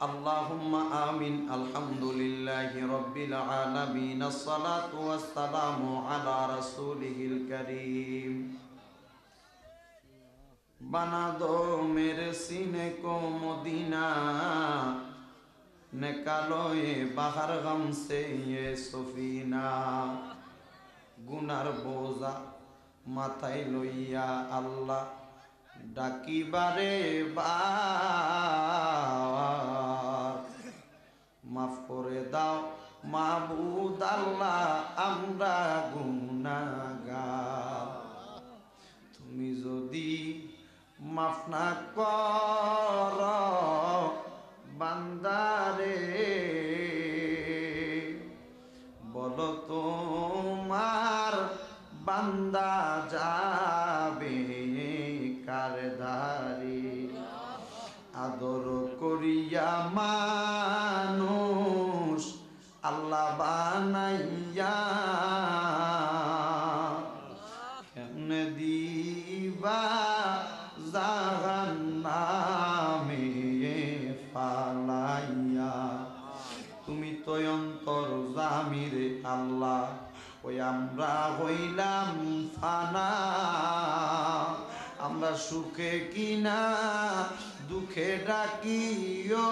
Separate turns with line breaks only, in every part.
আল্লাহুম্মা আমিন, আলহামদুলিল্লাহি রব্বিল আলামিন, আসসালাতু ওয়াসসালামু আলা রাসূলিহিল কারীম। বানা দো মেরে সিনে কো মদিনা निकालो ये बाहर गम से গুনার বোঝা মাথায় লইয়া আল্লাহ ডাকিবারে বার মাফ করে দাও মাবুদ আল্লাহ আমরা গুনাগার তুমি যদি মাফ না কর করিয়া মানুষ আল্লাহ বানাইয়া কেমনে দিবা জাহান্নামে ফালাইয়া? তুমি তো অন্তর জামিরে আল্লাহ, ওই আমরা হইলাম ফানা। আমরা সুখে কিনা দুঃখে ডাকিও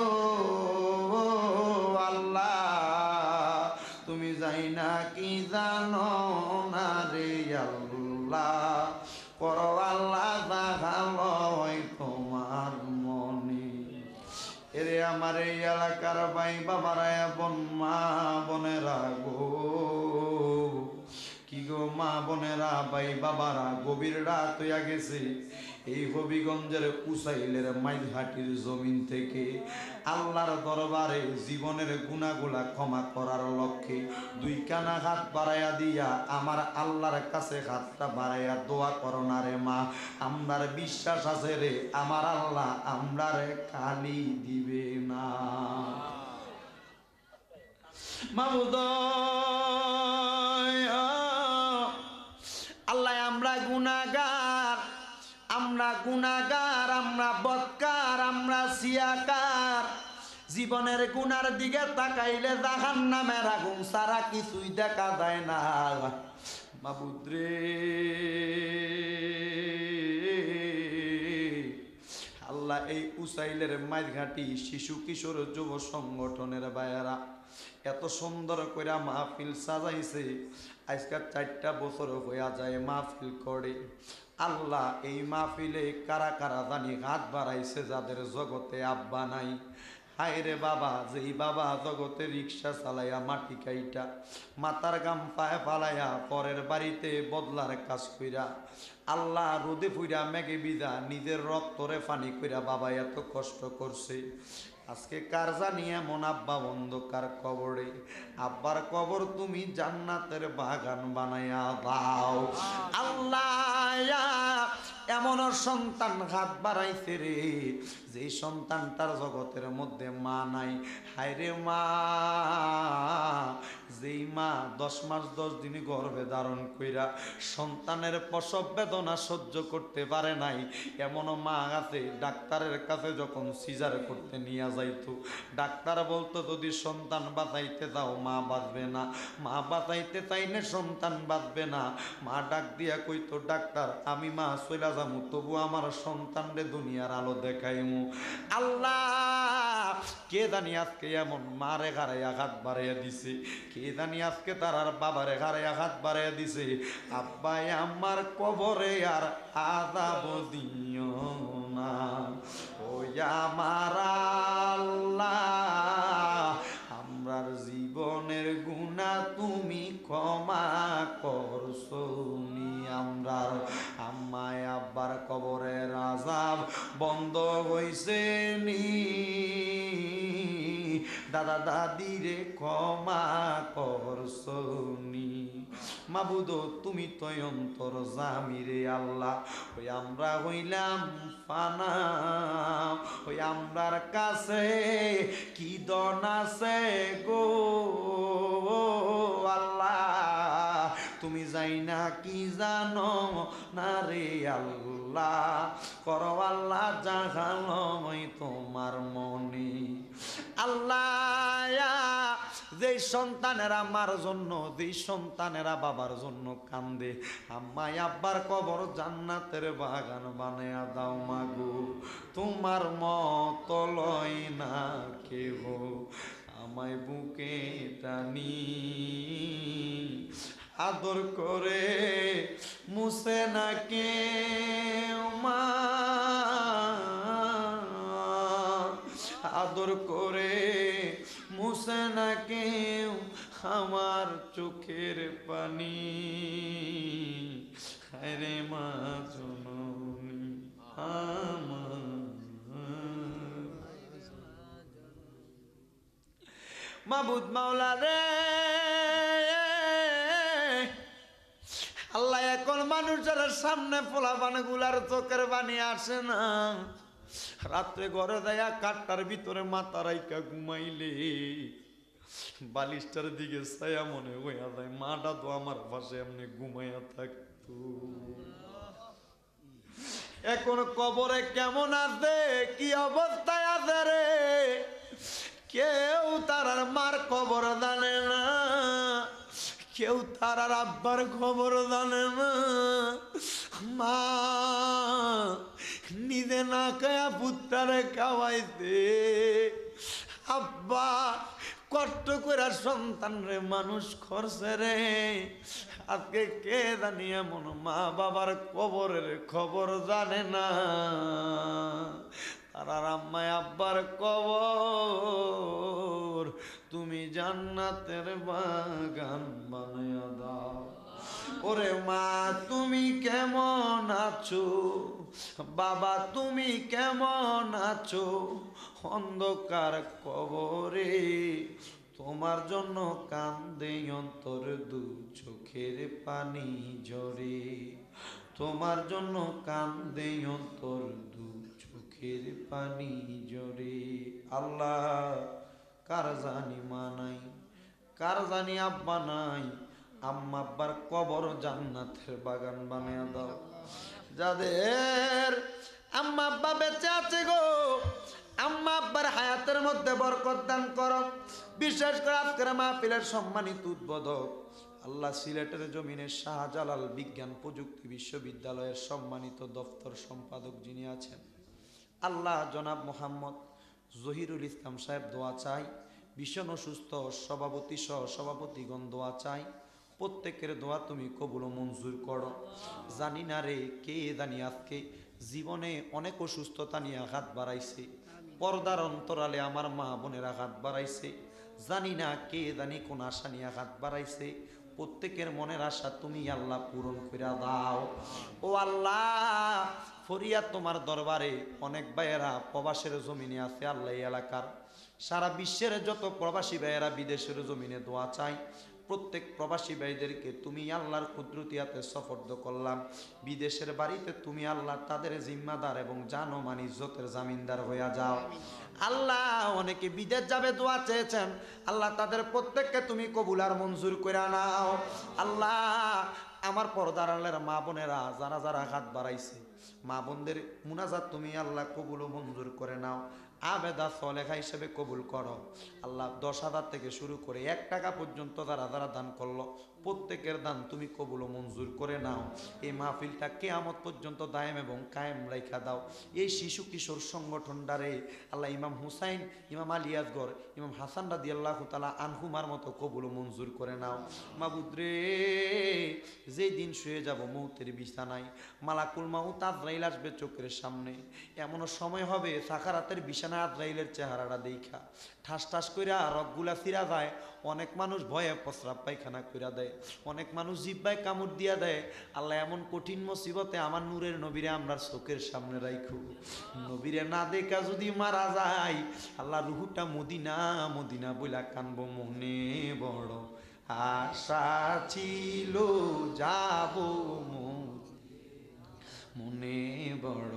আল্লাহ। তুমি যাই না কি জানো। ভাই বাবারা, গভীর রাত হইয়া গেছে। এই হবিগঞ্জের উসাইলের মাইলহাটির জমিন থেকে আল্লাহর দরবারে জীবনের গুণাগুলা ক্ষমা করার লক্ষ্যে দুই কানা হাত বাড়াইয়া দিয়া আমার আল্লাহর কাছে হাতটা বাড়াইয়া দোয়া করো না রে মা, আমরার বিশ্বাস আছে রে, আমার আল্লাহ আমরারে কালি দিবে না। মাবুদ আমরা গুনাগার আমরা বৎকার, আমরা সিয়াকার। জীবনের গুনার দিকে তাকাইলে জাহান নামের আগুন সারা কিছুই দেখা যায় না। বাবুদ্রে আল্লাহ এই উসাইলের মাঝঘাটি শিশু কিশোর যুব সংগঠনের বায়ারা এত সুন্দর করে মাহফিল সাজাইছে। আজকাল চারটা বছর হইয়া যায় মাহফিল করে। আল্লাহ এই মাহফিলে কারা কারা জানি হাত বাড়াইছে যাদের জগতে আব্বা নাই। হায় রে বাবা, যেই বাবা জগতে রিক্সা চালাইয়া মাটি কাইটা মাতার গাম পায়ে ফালাইয়া পরের বাড়িতে বদলার কাজ কইরা, আল্লাহ রোদে ফুইরা মেঘে বিদা নিজের রক্তরে ফানি কইরা বাবা এত কষ্ট করছে। আজকে কার জানি মন আব্বা অন্ধকার কবরে? আব্বার কবর তুমি জান্নাতের বাগান বানাইয়া দাও। আল্লাহ এমন সন্তান হাত বাড়াইছে রে, যে সন্তানটার জগতের মধ্যে মা নাই। হায় রে মা যেই মা দশ মাস দশ দিন গর্ভে ধারণ কইরা সন্তানের প্রসব বেদনা সহ্য করতে পারে নাই, এমনও মা আছে, ডাক্তারের কাছে যখন সিজার করতে নিয়ে যাইতো। ডাক্তার বলতো, যদি সন্তান বাঁচাইতে যাও মা বাঁচবে না। মা বাঁচাইতে চাইলে সন্তান বাঁচবে না। মা ডাক দিয়া কইতো, ডাক্তার, আমি মা চইলা যামু, তবু আমার সন্তানরে দুনিয়ার আলো দেখাইমু। আল্লাহ কে জানি আজকে এমন মারে ঘাড়াইয়া হাত বাড়াইয়া দিছে। কে জানি আজকে তার আর বাবারে ঘাড়াইয়া হাত বাড়াইয়া দিছে। আব্বাই আমার কবরে আর আদাব দিও না। ও আমার আমরার জীবনের গুণা তুমি ক্ষমা করছ আমরার। আম্মায় আব্বার কবরের আজাব বন্ধ হইছে। নি দাদি রে ক্ষমা করসনি মাবুদ, তুমি তো অন্তর জামি রে আল্লাহ। ওই আমরা হইলাম ফানা। ওই আমরার কাছে কি দন আছে গো? যাই না, কি জানো? না রে আল্লাহ করো আল্লাহ জাগালময় তোমার মনে। আল্লাহ, যেই সন্তানেরা মার জন্য, যেই সন্তানেরা বাবার জন্য কান্দে আম্মাই আব্বার কবর জান্নাতের বাগান বানায়া দাও মাগু তোমার মত লয় না কেহ, আমায় বুকে টানি। আদর করে মুছে না আদর করে মুছে না আমার চোখের পানি। রে মা জননী, আমার। মাবুদ মাওলা রে। এখন মানুষের সামনে পোলা গুলার চোখের বাণী আসে না, রাত্রে ঘরে দেয়া কাঠটার ভিতরে মাথা রাইকা ঘুমাইলে, বালিশটার দিকে ছায়া মনে হইয়া যায়, মাটা তো আমার পাশে এমনি ঘুমাইয়া থাকতো। এখন কবরে কেমন আছে, কি অবস্থায় আছে রে? কেউ তার মার খবর জানে না। কেউ তার আর আব্বার খবর জানে না। মা, নিজে না খায়া পুত্রারে খাওয়াইতে আব্বা, কষ্ট করে সন্তান রে মানুষ করছে রে। আজকে কে জানি এমন মা বাবার কবরের খবর জানে না। তারা আম্মায় আব্বার কবর তুমি জান্নাতের বাগান বানায়া দাও। ওরে মা, তুমি কেমন আছো? বাবা, তুমি কেমন আছো? অন্ধকার কবরে তোমার জন্য কান্দে অন্তর দু চোখের পানি ঝরে। তোমার জন্য কান্দে অন্তর দু চোখের পানি ঝরে আল্লাহ, কার জানি মা নাই, কার জানি আব্বা নাই? আম্মা আব্বার কবর জান্নাতের বাগান বানিয়ে দাও। যাদের আম্মা আব্বা বেঁচে আছে গো, আম্মা আব্বার হায়াতের মধ্যে বরকত দান করো। বিশেষ করে আজকের মাহফিলের সম্মানিত উদ্বোধক, আল্লাহ সিলেটের জমিনে শাহজালাল বিজ্ঞান প্রযুক্তি বিশ্ববিদ্যালয়ের সম্মানিত দপ্তর সম্পাদক যিনি আছেন। আল্লাহ জনাব মোহাম্মদ জহিরুল ইসলাম সাহেব দোয়া চাই, ভীষণ অসুস্থ, সভাপতি সহ সভাপতিগণ দোয়া চাই, প্রত্যেকের দোয়া তুমি কবুল মঞ্জুর করো। জানি না রে কে জানি আজকে জীবনে অনেক অসুস্থতা নিয়ে আঘাত বাড়াইছে, পর্দার অন্তরালে আমার মা বোনের আঘাত বাড়াইছে, জানি না কে জানি কোন আশা নিয়ে আঘাত বাড়াইছে, প্রত্যেকের মনের আশা তুমি আল্লাহ পূরণ করে দাও। ও আল্লাহ ফরিয়াদ তোমার দরবারে অনেক ভাইয়েরা প্রবাসের জমিনে আছে আল্লাহ এলাকার। সারা বিশ্বের যত প্রবাসী ভাইয়েরা বিদেশের জমিনে দোয়া চাই প্রত্যেক প্রবাসী ভাইদেরকে তুমি আল্লাহর কুদরতিয়াতে সফর্দ করলাম। বিদেশের বাড়িতে তুমি আল্লাহ তাদের জিম্মাদার এবং জানমান ইজ্জতের জামিনদার হইয়া যাও। আল্লাহ অনেকে বিদেশ যাবে দোয়া চেয়েছেন, আল্লাহ তাদের প্রত্যেককে তুমি কবুলার মঞ্জুর করে নাও। আল্লাহ আমার পর্দার আল্লাহর মা বোনেরা যারা যারা হাত বাড়াইছে, মা বোনদের মুনাজাত তুমি আল্লাহ কবুল মঞ্জুর করে নাও। আবেদা সলেখা হিসেবে কবুল করো। আল্লাহ দশ হাজার থেকে শুরু করে এক টাকা পর্যন্ত যারা যারা দান করল, প্রত্যেকের দান তুমি কবুল ও মঞ্জুর করে নাও। এই মাহফিলটা কেয়ামত পর্যন্ত দায়েম এবং কায়েম রেখা দাও। এই শিশু কিশোর সংগঠনটারে আল্লাহ ইমাম হুসাইন, ইমাম আলিয়াজগর ইমাম হাসান রাদি আল্লাহ তালা আনহুমার মতো কবুল মঞ্জুর করে নাও। মাবুদ্রে, যেই দিন শুয়ে যাব মৌতের বিছানায়, মালাকুল মাউত আজরাইল আসবে চোখের সামনে। এমনও সময় হবে সাখারাতের বিছানা আজরাইলের চেহারাটা দেখা। ঠাস ঠাস কইরা রগগুলা ফিরা যায়, অনেক মানুষ ভয়ে প্রস্রাব পায়খানা কইরা দেয়, অনেক মানুষ জিব্বায় কামড় দিয়া দেয়। আল্লাহ এমন কঠিন মুসিবতে আমার নূরের নবীরে আমরা চোখের সামনে রাখু নবীরে না দেখা যদি মারা যায়, আল্লাহ রুহুটা মদিনা মদিনা বইলা কানবো মনে বড় আশা ছিল, যাব মনে বড়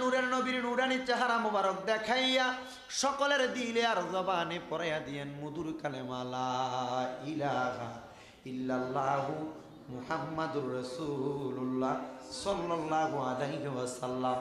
নূরের নবীর নুরানি চেহারা মোবারক দেখাইয়া সকলের দিলে আর জবানে পড়াইয়া দিয়েন মধুর কালেমালা ইলাহা ইল্লাল্লাহু মুহাম্মাদুর রসুল্লাহ সাল্লাল্লাহু আলাইহি ওয়াসাল্লাম।